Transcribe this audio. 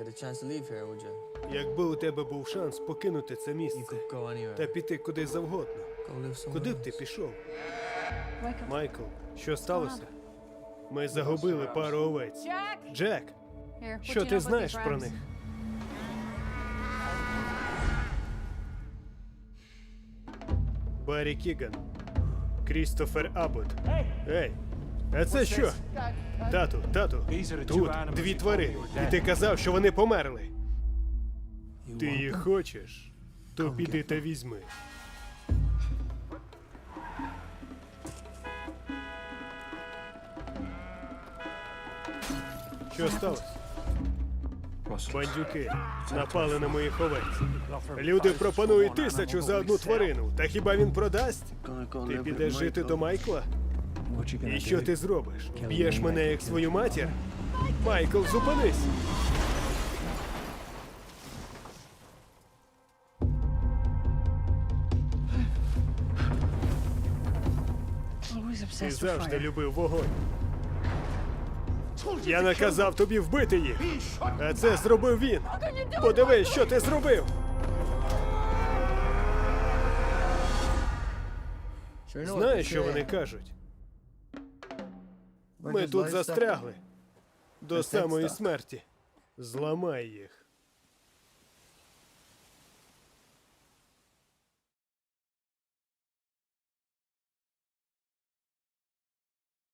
If a chance to leave here, would you? Якби у тебе був шанс покинути це You місце could go anywhere. та піти куди завгодно, Go live somewhere куди б ти else. пішов? Майкл, що сталося? Ми загубили пару овець. Джек, що ти знаєш про них? Баррі Кіган, Крістофер Аббот. Ей, а це що? Тату, тату, тут дві тварини. І ти казав, що вони померли. Ти їх хочеш? То піди та візьми. Що сталося? Бандюки напали на моїх овець. Люди пропонують тисячу за одну тварину. Та хіба він продасть? Ти підеш жити до Майкла? І що ти зробиш? Б'єш мене як свою матір? Майкл, зупинись! Ти завжди любив вогонь. Я наказав тобі вбити їх. А це зробив він. Подивись, що ти зробив. Знаєш, що вони кажуть? Ми тут застрягли. До самої смерті. Зламай їх.